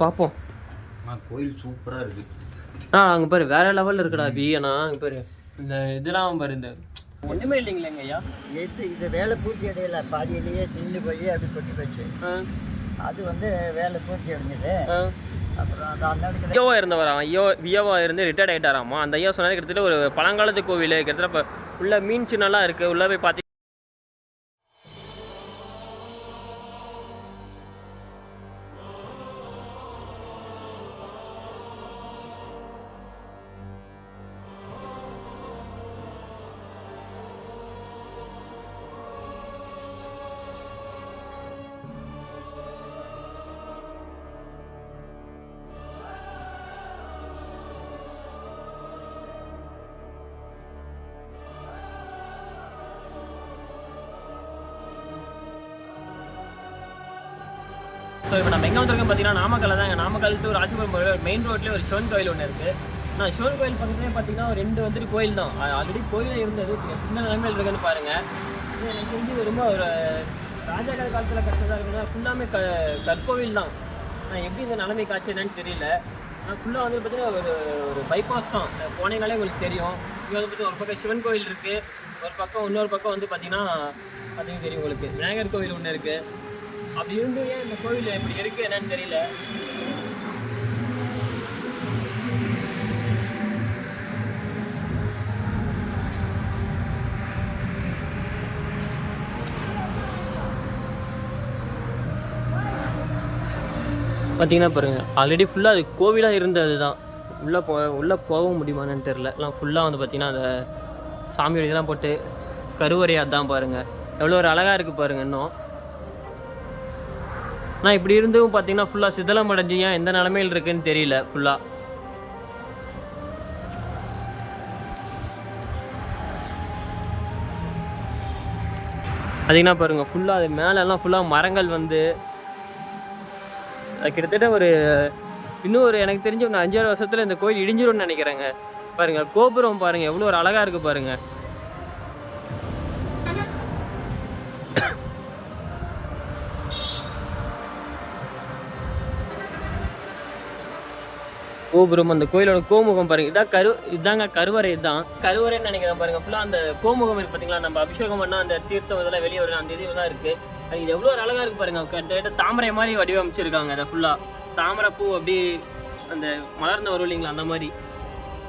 பார்ப்போம் கோயில் சூப்பராக இருக்குது ஆ அங்கே பாரு வேற லெவலில் இருக்குடா பிஏனா அங்கே பாரு இந்த இதெல்லாம் பாரு இந்த ஒன்றுமே இல்லைங்களேங்க ஐயா இது இது வேலை பூர்த்தி அடையல பாதியிலேயே நின்று போய் அப்படி கொட்டி போச்சு. அது வந்து வேலை பூர்த்தி அடைஞ்சது. வியோவா இருந்தவராம் ஐயோ வியோவா இருந்து ரிட்டையர்ட் ஆகிட்டாராமா அந்த ஐயா சொன்னாரு கிட்டத்தட்ட ஒரு பழங்காலத்து கோவில் கிட்டத்தட்ட இப்போ உள்ள மீன் சின்னலாம் இருக்குது உள்ளே போய் பார்த்தி ஸோ இப்போ நம்ம எங்கே வந்திருக்கோம் பார்த்தீங்கன்னா நாமக்கல் தான். எங்கள் நாமக்கல் டு ராசிபுரம் போகிற மெயின் ரோட்லேயே ஒரு சிவன் கோயில் ஒன்று இருக்குது நான் சிவன் கோயில் பக்கத்துலேயே பார்த்தீங்கன்னா ஒரு ரெண்டு வந்துட்டு கோயில் தான். ஆல்ரெடி கோயில் இருந்தது. சின்ன நிலைமையில் இருக்குன்னு பாருங்கள் எனக்கு தெரிஞ்சு ரொம்ப ஒரு ராஜாக்கள் காலத்தில் கட்டினதாக இருக்குன்னா ஃபுல்லாமே க கற்கோவில் தான். நான் எப்படி இந்த நிலைமை காட்சி என்னன்னு தெரியல. ஆனால் ஃபுல்லாக வந்து பார்த்தீங்கன்னா ஒரு ஒரு பைபாஸ் தான். இந்த போனீங்களே உங்களுக்கு தெரியும். இங்கே வந்து பார்த்தீங்கன்னா ஒரு பக்கம் சிவன் கோயில் இருக்குது ஒரு பக்கம் இன்னொரு பக்கம் வந்து பார்த்தீங்கன்னா அதுவும் தெரியும் உங்களுக்கு. விநாயகர் கோவில் ஒன்று இருக்குது அப்படி இருந்து ஏன் இந்த கோவில் இப்படி இருக்கு என்னன்னு தெரியல. பார்த்தீங்கன்னா பாருங்கள் ஆல்ரெடி ஃபுல்லாக அது கோவிலாக இருந்தது தான் உள்ளே போ உள்ளே போகவும் முடியுமான்னு தெரில எல்லாம் ஃபுல்லாக வந்து பார்த்தீங்கன்னா அந்த சாமியோட இதெல்லாம் போட்டு கருவறையாக தான் பாருங்கள் எவ்வளோ ஒரு அழகாக இருக்குது பாருங்க இன்னும். ஆனால் இப்படி இருந்தும் பார்த்தீங்கன்னா ஃபுல்லாக சிதலம் அடைஞ்சு ஏன் எந்த நிலமையில் இருக்குன்னு தெரியல ஃபுல்லாக அதிகமாக பாருங்க ஃபுல்லாக அது மேலெல்லாம் ஃபுல்லாக மரங்கள் வந்து அது கிட்டத்தட்ட ஒரு இன்னும் ஒரு எனக்கு தெரிஞ்ச ஒரு அஞ்சாறு வருஷத்தில் இந்த கோயில் இடிஞ்சிரும்னு நினைக்கிறேங்க. பாருங்க கோபுரம் பாருங்க எவ்வளோ ஒரு அழகாக இருக்கு பாருங்க. கோபுரம் அந்த கோயிலோட கோமுகம் பாருங்க. இதான் கரு இதாங்க கருவறை தான் கருவறைன்னு நினைக்கிறேன் பாருங்க. ஃபுல்லாக அந்த கோமுகம் இருக்கு பார்த்தீங்களா நம்ம அபிஷேகம் பண்ணால் அந்த தீர்த்தம் இதெல்லாம் வெளியே வரும் அந்த இது தான் இருக்கு. அது இது எவ்வளோ ஒரு அழகா இருக்கு பாருங்க. கிட்டத்தட்ட தாமரை மாதிரி வடிவமைச்சிருக்காங்க அதை ஃபுல்லாக தாமரை பூ அப்படி அந்த மலர்ந்து வரும் இல்லைங்களா? அந்த மாதிரி.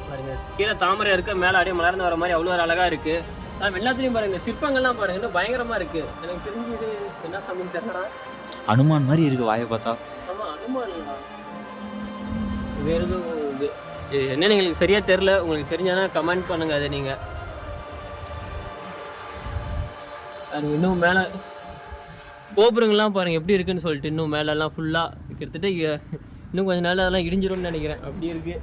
பாருங்க. கீழே தாமரை இருக்க மேலே அப்படியே மலர்ந்து வர மாதிரி அவ்வளோ ஒரு அழகா இருக்கு. அது எல்லாத்துலேயும் பாருங்க சிற்பங்கள்லாம் பாருங்க இன்னும் பயங்கரமா இருக்கு. எனக்கு தெரிஞ்சு இது என்ன சமையல் தெரியலடா. அனுமான் மாதிரி இருக்கு வாயை பார்த்தா. ஆமா அனுமானம்டா வேற எதுவும் இது- என்னன்னு எங்களுக்கு சரியாக தெரில உங்களுக்கு தெரிஞ்சானா கமெண்ட் பண்ணுங்க அதை நீங்கள் அது இன்னும் மேலே கோபுரங்கள்லாம் பாருங்க எப்படி இருக்குன்னு சொல்லிட்டு இன்னும் மேலெல்லாம் ஃபுல்லாக கிட்டத்தட்ட இன்னும் கொஞ்ச நாள் அதெல்லாம் இடிஞ்சிரும்னு நினைக்கிறேன். அப்படி இருக்கு.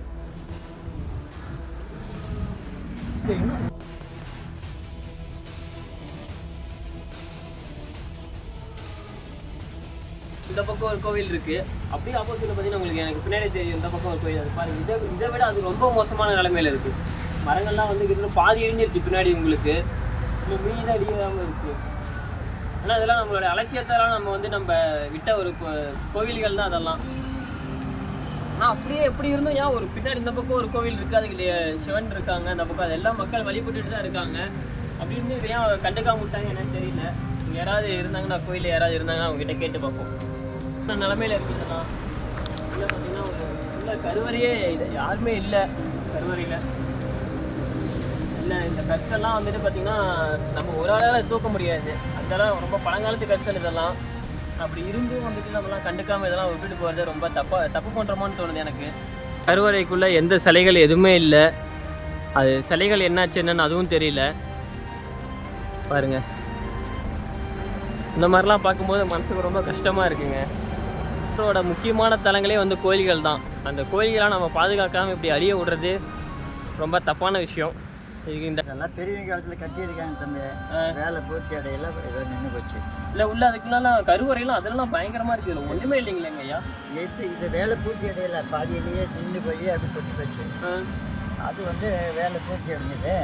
இந்த பக்கம் ஒரு கோவில் இருக்கு. அப்படியே ஆப்போசிட்ல பார்த்தீங்கன்னா உங்களுக்கு எனக்கு பின்னாடி தெரியும் இந்த பக்கம் ஒரு கோயில் அது பாருங்க இதை இதை விட அது ரொம்ப மோசமான நிலைமையில இருக்கு. மரங்கள்லாம் வந்து கிட்டத்தட்ட பாதி இடிஞ்சிருச்சு பின்னாடி உங்களுக்கு. இன்னும் மீன் அடியாமல் இருக்கு. ஆனால் அதெல்லாம் நம்மளோட அலட்சியத்தெல்லாம் நம்ம வந்து நம்ம விட்ட ஒரு கோ- கோவில்கள் தான் அதெல்லாம். ஆனால் அப்படியே எப்படி இருந்தும்? ஏன் ஒரு பின்னாடி இந்த பக்கம் ஒரு கோவில் இருக்குது அதுக்கு சிவன் இருக்காங்க அந்த பக்கம் அதெல்லாம் மக்கள் வழிபட்டுட்டு தான் இருக்காங்க. அப்படின்னு ஏன் கண்டுக்காம விட்டாங்க என்னன்னு தெரியல. யாராவது இருந்தாங்கன்னா கோயிலில் யாராவது இருந்தாங்கன்னா அவங்ககிட்ட கேட்டு பார்ப்போம். நிலமையில இருக்குதுன்னா இதெல்லாம் பார்த்தீங்கன்னா ஒரு உள்ள கருவறையே இது யாருமே இல்லை கருவறையில். இல்லை இந்த கற்கள்லாம் வந்துட்டு பார்த்தீங்கன்னா நம்ம ஒரு ஆளால் தூக்க முடியாது. அதெல்லாம் ரொம்ப பழங்காலத்து கற்கள் இதெல்லாம். அப்படி இருந்தும் வந்துட்டு நம்மலாம் கண்டுக்காமல் இதெல்லாம் விட்டுட்டு போகிறது ரொம்ப தப்பா தப்பு பண்ணுறோமோன்னு தோணுது எனக்கு. கருவறைக்குள்ளே எந்த சிலைகள் எதுவுமே இல்லை. அது சிலைகள் என்னாச்சு என்னன்னு அதுவும் தெரியல. பாருங்க. இந்த மாதிரிலாம் பார்க்கும்போது மனசுக்கு ரொம்ப கஷ்டமாக இருக்குங்க. மக்களோட முக்கியமான தலங்களே வந்து கோயில்கள் தான். அந்த கோயில்களாக நம்ம பாதுகாக்காமல் இப்படி அழிய விடுறது ரொம்ப தப்பான விஷயம். இதுக்கு இந்த இதெல்லாம் பெரியவங்க காலத்தில் கட்டியிருக்காங்க தம்பி. வேலை பூர்த்தி அடையல ஏதோ நின்று போச்சு. இல்லை உள்ள அதுக்குலாம் கருவறையெல்லாம் அதெல்லாம் பயங்கரமாக இருக்குது. ஒன்றுமே இல்லைங்களேங்க ஐயா. இது இது வேலை பூர்த்தி அடையல பாதியிலேயே நின்று போய் அப்படி கொட்டி போச்சு. அது வந்து வேலை பூர்த்தி அடைஞ்சது.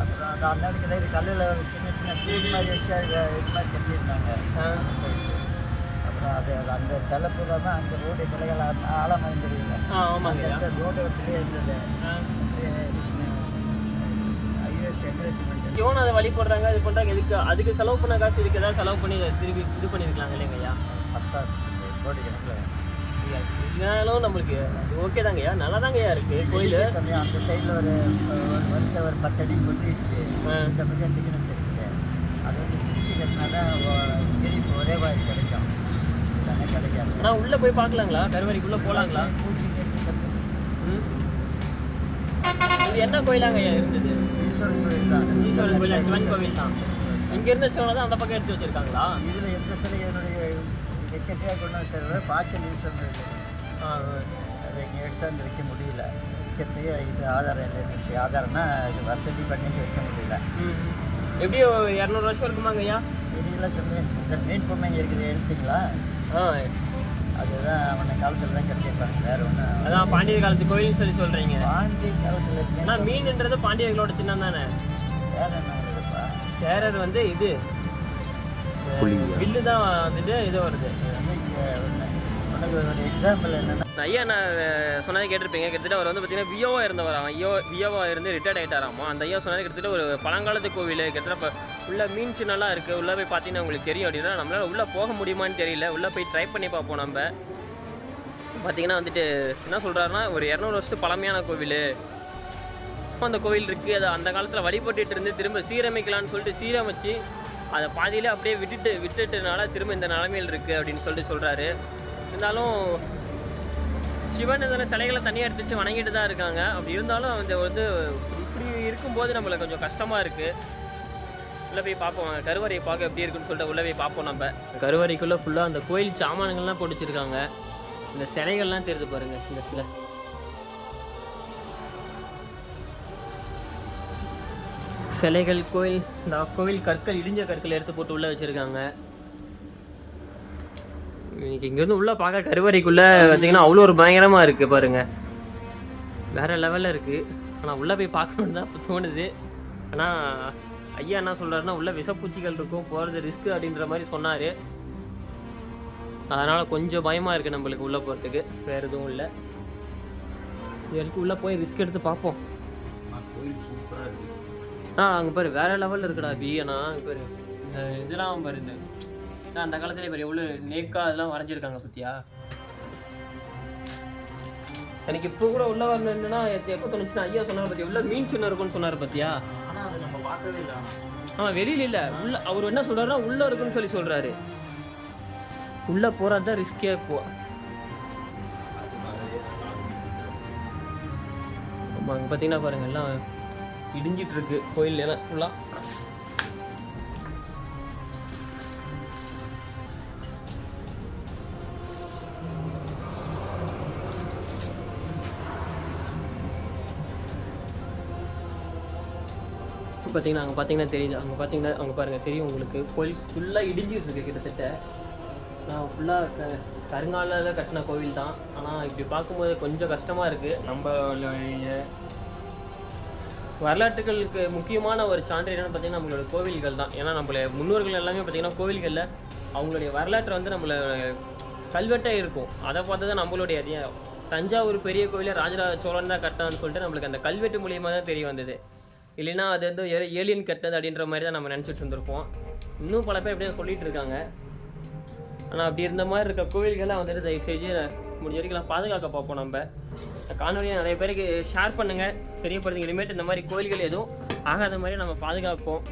அப்புறம் அந்த அண்ணனுக்கு இது கல்லில் சின்ன சின்ன தூண் மாதிரி வச்சு அது இது மாதிரி கட்டியிருந்தாங்க. அது அந்த செலப்புல தான் அந்த ரோடு பிள்ளைகள் ஆழமாக தெரியல அந்த ரோடு இடத்துலயே இருந்தது? இவன் அதை வழி போடுறாங்க இது பண்ணுறாங்க இதுக்கு அதுக்கு செலவு பண்ண காசு இதுக்கு ஏதாவது செலவு பண்ணி திருப்பி இது பண்ணியிருக்கலாங்க இல்லைங்க ஐயா? பத்தாவது கோடி கணக்கில் இருந்தாலும் நம்மளுக்கு ஓகே தாங்க ஐயா நல்லா தாங்க ஐயா இருக்கு கோயில். அந்த சைடில் ஒரு ஒரு வருஷம் ஒரு பத்து அடி கொட்டிடுச்சு. இந்த பக்கம் திக்னஸ் இருக்குது அது வந்து பிரிச்சு கட்டினா தான் ஒரே வாய் கிடைக்கும். ஆனால் உள்ளே போய் பார்க்கலாங்களா? கருவறைக்குள்ளே போகலாங்களா இது என்ன கோயிலாங்க இருந்தது? ஈஸ்வரன் கோயில் தான் ஈஸ்வரன் கோயில் சிவன் கோவில் தான் இங்கேருந்து சிவனை தான் அந்த பக்கம் எடுத்து வச்சிருக்காங்களா? இதில் எந்த சிலை என்னுடைய கொண்டு வச்சிருக்கிற பாய்ச்சல் ஈஸ்வரன். அதை இங்கே எடுத்தாந்து வைக்க முடியல. வைக்கிறதுக்கு இது ஆதாரம் இல்லை இருந்துச்சு ஆதாரம்னா இது வசதி பண்ணி வைக்க முடியல. ம் எப்படி ஒரு இரநூறு வருஷம் இருக்குமாங்க ஐயா? தெரியல இந்த மீன் பொம்மை இருக்குது எடுத்தீங்களா? அதுதான் அவனை காலத்தில் தான் கட்டியிருப்பாங்க. வேற ஒன்றும் அதான் பாண்டியர் காலத்து கோயில்னு சொல்லி சொல்கிறீங்க பாண்டி காலத்தில் ஆனால் மீன்ன்றது பாண்டியர்களோட சின்னம் தானே? சேரர் வந்து இது? வில்லு தான் வந்துட்டு இது வருது. இது உனக்கு ஒரு எக்ஸாம்பிள் என்னென்னா ஐயா நான் சொன்னதை கேட்டிருப்பீங்க. கிட்டத்தட்ட அவர் வந்து பார்த்தீங்கன்னா வியோவா இருந்தவர் அவன். ஐயோ வியோவா இருந்து ரிட்டையர்ட் ஆகிட்டாராமா அந்த ஐயா சொன்னது கிட்டத்தட்ட ஒரு பழங்காலத்து கோவில் கிட்டத்தட்ட இப்போ உள்ள மீன் சின்னலாம் இருக்குது உள்ளே போய் பார்த்தீங்கன்னா உங்களுக்கு தெரியும் அப்படின்னா நம்மளால் உள்ளே போக முடியுமான்னு தெரியல. உள்ளே போய் ட்ரை பண்ணி பார்ப்போம் நம்ம. பார்த்தீங்கன்னா வந்துட்டு என்ன சொல்கிறாருன்னா ஒரு இரநூறு வருஷத்து பழமையான கோவில். அந்த கோவில் இருக்குது அதை அந்த காலத்தில் வழிபட்டுட்டு இருந்து திரும்ப சீரமைக்கலான்னு சொல்லிட்டு சீரமைச்சு அதை பாதியிலே அப்படியே விட்டுட்டு விட்டுட்டனால திரும்ப இந்த நிலமையில் இருக்குது அப்படின்னு சொல்லிட்டு சொல்கிறாரு இருந்தாலும் சிவன் இதில் சிலைகளை தனியாக எடுத்து வச்சு வணங்கிட்டு தான் இருக்காங்க. அப்படி இருந்தாலும் அந்த வந்து இப்படி இருக்கும்போது நம்மளுக்கு கொஞ்சம் கஷ்டமாக இருக்குது உள்ளே போய் பார்ப்போம். கருவறையை பார்க்க எப்படி இருக்குன்னு சொல்லிட்டு உள்ளே போய் பார்ப்போம் நம்ம. கருவறைக்குள்ளே ஃபுல்லாக அந்த கோயில் சாமான்கள்லாம் பிடிச்சிருக்காங்க இந்த சிலைகள்லாம் தெரிஞ்சு பாருங்கள் இந்த இடத்துல. சிலைகள் கோயில் இந்த கோவில் கற்கள் இடிஞ்ச கற்கள் எடுத்து போட்டு உள்ளே வச்சுருக்காங்க. இன்னைக்கு இங்கேருந்து உள்ளே பார்க்க கருவறைக்குள்ளே பார்த்தீங்கன்னா அவ்வளோ ஒரு பயங்கரமாக இருக்குது பாருங்க. வேற லெவலில் இருக்குது ஆனால் உள்ளே போய் பார்க்கணுன்னு தான் இப்ப தோணுது. ஆனால் ஐயா என்ன சொல்கிறாருன்னா உள்ளே விஷப்பூச்சிகள் இருக்கும் போகிறது ரிஸ்க்கு அப்படின்ற மாதிரி சொன்னார். அதனால் கொஞ்சம் பயமாக இருக்குது நம்மளுக்கு உள்ளே போகிறதுக்கு வேறு எதுவும் இல்லை. இது வரைக்கும் உள்ளே போய் ரிஸ்க் எடுத்து பார்ப்போம். ஆ அங்கே பாரு வேற லெவலில் இருக்குடா பி. அண்ணா அங்கே பாரு. இதெல்லாம் பாரு இந்த அந்த காலத்துல பாரு எவ்வளோ நேக்கா அதெல்லாம் வரைஞ்சிருக்காங்க பத்தியா? எனக்கு இப்போ கூட உள்ள வரணும் என்னன்னா எப்போ தோணுச்சுன்னா ஐயா சொன்னார் பத்தியா? உள்ள மீன் சின்ன இருக்கும்னு சொன்னார் பத்தியா? ஆனால் அதை நம்ம பார்க்கவே இல்லை. ஆ வெளியில இல்ல. உள்ள அவர் என்ன சொல்றாருன்னா உள்ள இருக்குன்னு சொல்லி சொல்றாரு. உள்ள போறது தான் ரிஸ்கே போ ஆமா அங்க பாத்தீங்கன்னா பாருங்க எல்லாம் இடிஞ்சிட்டு இருக்கு. கோயில் எல்லாம் ஃபுல்லா பார்த்தீங்கன்னா அங்கே பார்த்தீங்கன்னா தெரியுது. அங்கே பார்த்தீங்கன்னா அங்கே பாருங்கள் தெரியும் உங்களுக்கு. கோயில் ஃபுல்லாக இடிஞ்சிட்டு இருக்கு கிட்டத்தட்ட. நான் ஃபுல்லாக கருங்காலில் கட்டின கோவில் தான். ஆனால் இப்படி பார்க்கும்போது கொஞ்சம் கஷ்டமாக இருக்குது நம்ம வரலாற்றுகளுக்கு முக்கியமான ஒரு சான்று என்னென்னு பார்த்தீங்கன்னா நம்மளோட கோவில்கள் தான். ஏன்னா நம்மள முன்னோர்கள் எல்லாமே பார்த்தீங்கன்னா கோவில்களில் அவங்களுடைய வரலாற்று வந்து நம்மள கல்வெட்டே இருக்கும். அதை பார்த்து தான் நம்மளுடைய அதிகம் தஞ்சாவூர் பெரிய கோவிலை ராஜராஜ சோழன் தான் கட்டினான்னு சொல்லிட்டு நம்மளுக்கு அந்த கல்வெட்டு மூலியமாக தான் தெரிய வந்தது. இல்லைன்னா அது வந்து ஏலியன் கட்டது அப்படின்ற மாதிரி தான் நம்ம நினச்சிட்டு இருந்திருப்போம். இன்னும் பல பேர் எப்படியும் சொல்லிட்டு இருக்காங்க. ஆனால் அப்படி இருந்த மாதிரி இருக்க கோவில்களை வந்துட்டு தயவு செஞ்சு முடிஞ்ச வரைக்கும் பாதுகாக்க பார்ப்போம் நம்ம. இந்த காணொலியை நிறைய பேருக்கு ஷேர் பண்ணுங்கள் தெரியப்படுத்துங்க. இனிமேட்டு இந்த மாதிரி கோயில்கள் எதுவும் ஆகாத மாதிரி நம்ம பாதுகாப்போம்.